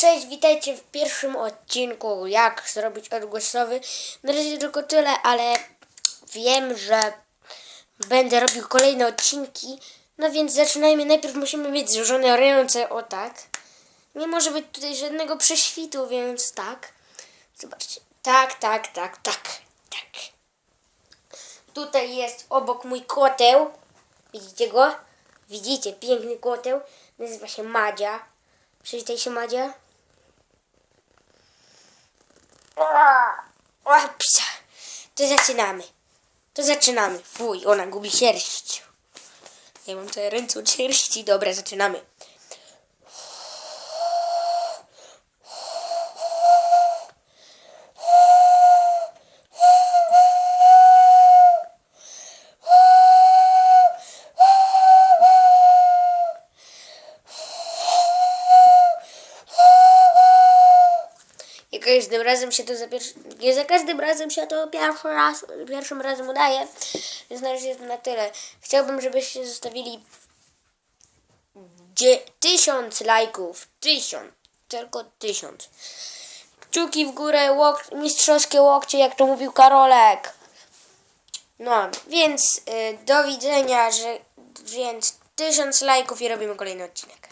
Cześć, witajcie w pierwszym odcinku jak zrobić odgłosowy. Na razie tylko tyle, ale wiem, że będę robił kolejne odcinki. No więc zaczynajmy. Najpierw musimy mieć złożone ręce, o tak. Nie może być tutaj żadnego prześwitu, więc tak. Zobaczcie. Tak, tak, tak, tak, tak. Tutaj jest obok mój koteł. Widzicie go? Widzicie, piękny koteł. Nazywa się Madzia. Przywitaj się Madzia. Psia. To zaczynamy. To zaczynamy. Fuj, ona gubi sierść. Ja mam te ręce od sierści. Dobra, zaczynamy. I każdym razem się to za pierwszy, nie za każdym razem się to pierwszy raz, pierwszym razem udaje. Więc na razie to na tyle. Chciałbym, żebyście zostawili dzie- tysiąc lajków. Tysiąc. Tylko tysiąc. Kciuki w górę, łok, mistrzowskie łokcie, jak to mówił Karolek. No, więc y, do widzenia, że więc tysiąc lajków i robimy kolejny odcinek.